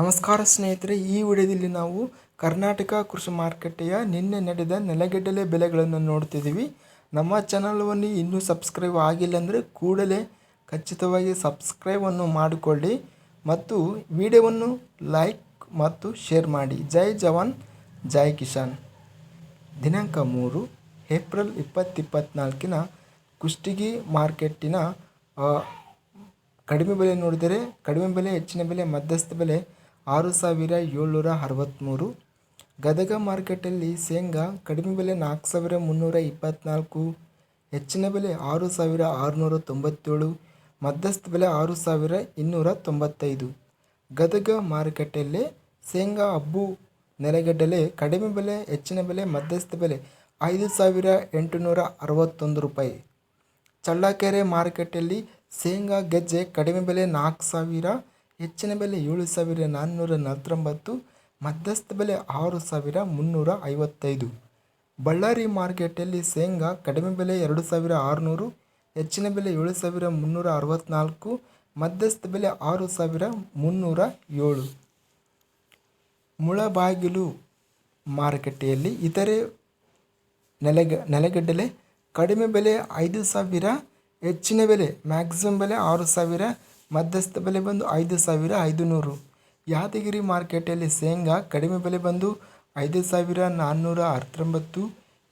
ನಮಸ್ಕಾರ ಸ್ನೇಹಿತರೆ, ಈ ವಿಡಿಯೋದಲ್ಲಿ ನಾವು ಕರ್ನಾಟಕ ಕೃಷಿ ಮಾರುಕಟ್ಟೆಯ ನಿನ್ನೆ ನಡೆದ ನೆಲಗಡಲೆ ಬೆಲೆಗಳನ್ನು ನೋಡ್ತಿದ್ದೀವಿ. ನಮ್ಮ ಚಾನಲ್ವನ್ನು ಇನ್ನೂ ಸಬ್ಸ್ಕ್ರೈಬ್ ಆಗಿಲ್ಲ ಅಂದರೆ ಕೂಡಲೇ ಖಚಿತವಾಗಿ ಸಬ್ಸ್ಕ್ರೈಬನ್ನು ಮಾಡಿಕೊಳ್ಳಿ ಮತ್ತು ವಿಡಿಯೋವನ್ನು ಲೈಕ್ ಮತ್ತು ಶೇರ್ ಮಾಡಿ. ಜೈ ಜವಾನ್, ಜೈ ಕಿಸಾನ್. ದಿನಾಂಕ ಮೂರು, ಏಪ್ರಿಲ್ ಇಪ್ಪತ್ತಿಪ್ಪತ್ನಾಲ್ಕಿನ ಕುಷ್ಟಗಿ ಮಾರ್ಕೆಟಿನ ಕಡಿಮೆ ಬೆಲೆ ನೋಡಿದರೆ ಕಡಿಮೆ ಬೆಲೆ, ಹೆಚ್ಚಿನ ಬೆಲೆ, ಮಧ್ಯಸ್ಥ ಬೆಲೆ ಆರು ಸಾವಿರ ಏಳ್ನೂರ ಅರವತ್ತ್ಮೂರು ಗದಗ ಮಾರ್ಕೆಟಲ್ಲಿ ಶೇಂಗಾ ಕಡಿಮೆ ಬೆಲೆ ನಾಲ್ಕು ಸಾವಿರ ಮುನ್ನೂರ ಇಪ್ಪತ್ತ್ನಾಲ್ಕು ಹೆಚ್ಚಿನ ಬೆಲೆ ಆರು ಸಾವಿರ ಆರುನೂರ ತೊಂಬತ್ತೇಳು. ಮಧ್ಯಸ್ಥ ಬೆಲೆ ಆರು ಸಾವಿರ ಇನ್ನೂರ ತೊಂಬತ್ತೈದು. ಗದಗ ಮಾರುಕಟ್ಟೆಯಲ್ಲಿ ಶೇಂಗಾ ಹಬ್ಬು ನೆಲಗಡಲೆ ಕಡಿಮೆ ಬೆಲೆ, ಹೆಚ್ಚಿನ ಬೆಲೆ, ಮಧ್ಯಸ್ಥ ಬೆಲೆ ಐದು ಸಾವಿರ ಎಂಟುನೂರ ಅರವತ್ತೊಂದು ರೂಪಾಯಿ. ಚಳ್ಳಕೆರೆ ಮಾರುಕಟ್ಟೆಯಲ್ಲಿ ಶೇಂಗಾ ಗೆಜ್ಜೆ ಕಡಿಮೆ ಬೆಲೆ ನಾಲ್ಕು ಸಾವಿರ ಹೆಚ್ಚಿನ ಬೆಲೆ ಏಳು ಸಾವಿರ ನಾನ್ನೂರ ನಲವತ್ತೊಂಬತ್ತು, ಮಧ್ಯಸ್ಥ ಬೆಲೆ ಆರು ಸಾವಿರ ಮುನ್ನೂರ ಐವತ್ತೈದು. ಬಳ್ಳಾರಿ ಮಾರ್ಕೆಟಲ್ಲಿ ಶೇಂಗಾ ಕಡಿಮೆ ಬೆಲೆ ಎರಡು ಸಾವಿರ ಆರುನೂರು, ಹೆಚ್ಚಿನ ಬೆಲೆ ಏಳು ಸಾವಿರ ಮುನ್ನೂರ ಅರವತ್ತ್ನಾಲ್ಕು ಮಧ್ಯಸ್ಥ ಬೆಲೆ ಆರು ಸಾವಿರ ಮುನ್ನೂರ ಏಳು. ಮುಳಬಾಗಿಲು ಮಾರುಕಟ್ಟೆಯಲ್ಲಿ ಇತರೆ ನೆಲೆಗ ನೆಲಗಡಲೆ ಕಡಿಮೆ ಬೆಲೆ ಐದು ಸಾವಿರ, ಹೆಚ್ಚಿನ ಬೆಲೆ ಮ್ಯಾಕ್ಸಿಮಮ್ ಬೆಲೆ ಆರು ಸಾವಿರ ಮಧ್ಯಸ್ಥ ಬೆಲೆ ಬಂದು ಐದು ಸಾವಿರ ಐದು ನೂರು ಯಾದಗಿರಿ ಮಾರ್ಕೆಟಲ್ಲಿ ಶೇಂಗಾ ಕಡಿಮೆ ಬೆಲೆ ಬಂದು ಐದು ಸಾವಿರ ನಾನ್ನೂರ ಹತ್ತೊಂಬತ್ತು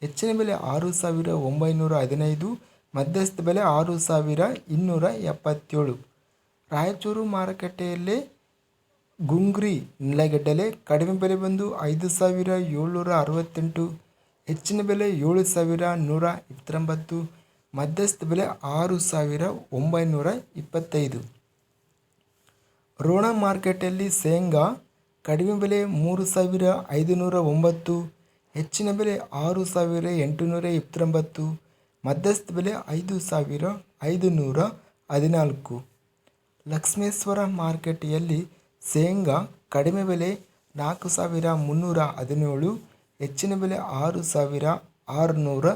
ಹೆಚ್ಚಿನ ಬೆಲೆ ಆರು ಸಾವಿರ ಒಂಬೈನೂರ ಹದಿನೈದು, ಮಧ್ಯಸ್ಥ ಬೆಲೆ ಆರು ಸಾವಿರ ಇನ್ನೂರ ಎಪ್ಪತ್ತೇಳು. ರಾಯಚೂರು ಮಾರುಕಟ್ಟೆಯಲ್ಲಿ ಗುಂಗ್ರಿ ನೆಲಗಡ್ಡಲೆ ಕಡಿಮೆ ಬೆಲೆ ಬಂದು ಐದು ಸಾವಿರ ಏಳ್ನೂರ ಅರವತ್ತೆಂಟು, ಹೆಚ್ಚಿನ ಬೆಲೆ ಏಳು ಸಾವಿರ ನೂರ ಇಪ್ಪತ್ತೊಂಬತ್ತು, ಮಧ್ಯಸ್ಥ ಬೆಲೆ ಆರು ಸಾವಿರ ಒಂಬೈನೂರ ಇಪ್ಪತ್ತೈದು. ರೋಣ ಮಾರ್ಕೆಟಲ್ಲಿ ಶೇಂಗಾ ಕಡಿಮೆ ಬೆಲೆ ಮೂರು ಸಾವಿರ ಐದುನೂರ ಒಂಬತ್ತು, ಹೆಚ್ಚಿನ ಬೆಲೆ ಆರು ಸಾವಿರ ಎಂಟುನೂರ ಇಪ್ಪತ್ತೊಂಬತ್ತು, ಮಧ್ಯಸ್ಥ ಬೆಲೆ ಐದು ಸಾವಿರ ಐದು ನೂರ ಹದಿನಾಲ್ಕು. ಲಕ್ಷ್ಮೇಶ್ವರ ಮಾರುಕಟ್ಟೆಯಲ್ಲಿ ಶೇಂಗಾ ಕಡಿಮೆ ಬೆಲೆ ನಾಲ್ಕು ಸಾವಿರ ಮುನ್ನೂರ ಹದಿನೇಳು, ಹೆಚ್ಚಿನ ಬೆಲೆ ಆರು ಸಾವಿರ ಆರುನೂರ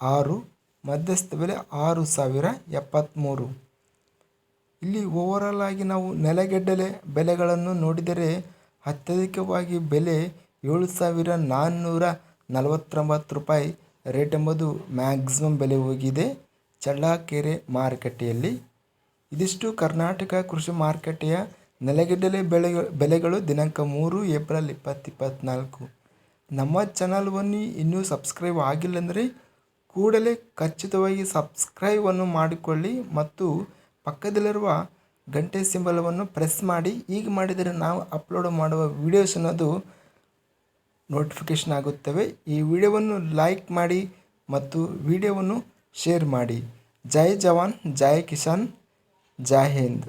ಆರು, ಮಧ್ಯಸ್ಥ ಬೆಲೆ ಆರು ಸಾವಿರ ಎಪ್ಪತ್ತ್ಮೂರು ಇಲ್ಲಿ ಓವರಾಲ್ ಆಗಿ ನಾವು ನೆಲಗಡಲೆ ಬೆಲೆಗಳನ್ನು ನೋಡಿದರೆ ಅತ್ಯಧಿಕವಾಗಿ ಬೆಲೆ ಏಳು ಸಾವಿರ ನಾನ್ನೂರ ನಲವತ್ತೊಂಬತ್ತು ರೂಪಾಯಿ. ರೇಟ್ ಎಂಬುದು ಮ್ಯಾಕ್ಸಿಮಮ್ ಬೆಲೆ ಹೋಗಿದೆ ಚಳ್ಳಕೆರೆ ಮಾರುಕಟ್ಟೆಯಲ್ಲಿ. ಇದಿಷ್ಟು ಕರ್ನಾಟಕ ಕೃಷಿ ಮಾರುಕಟ್ಟೆಯ ನೆಲಗಡಲೆ ಬೆಳೆ, ಬೆಲೆಗಳು ದಿನಾಂಕ ಮೂರು ಏಪ್ರಿಲ್ ಇಪ್ಪತ್ತಿಪ್ಪತ್ನಾಲ್ಕು. ನಮ್ಮ ಚಾನಲ್ವನ್ನು ಇನ್ನೂ ಸಬ್ಸ್ಕ್ರೈಬ್ ಆಗಿಲ್ಲ ಅಂದರೆ ಕೂಡಲೇ ಖಚಿತವಾಗಿ ಸಬ್ಸ್ಕ್ರೈಬನ್ನು ಮಾಡಿಕೊಳ್ಳಿ ಮತ್ತು ಪಕ್ಕದಲ್ಲಿರುವ ಗಂಟೆ ಸಿಂಬಲವನ್ನು ಪ್ರೆಸ್ ಮಾಡಿ ಈಗ ಮಾಡಿದರೆ ನಾವು ಅಪ್ಲೋಡ್ ಮಾಡುವ ವೀಡಿಯೋಸ್ ಅನ್ನೋದು ನೋಟಿಫಿಕೇಷನ್ ಆಗುತ್ತವೆ. ಈ ವಿಡಿಯೋವನ್ನು ಲೈಕ್ ಮಾಡಿ ಮತ್ತು ವಿಡಿಯೋವನ್ನು ಶೇರ್ ಮಾಡಿ. ಜೈ ಜವಾನ್, ಜೈ ಕಿಸಾನ್, ಜೈ ಹಿಂದ್.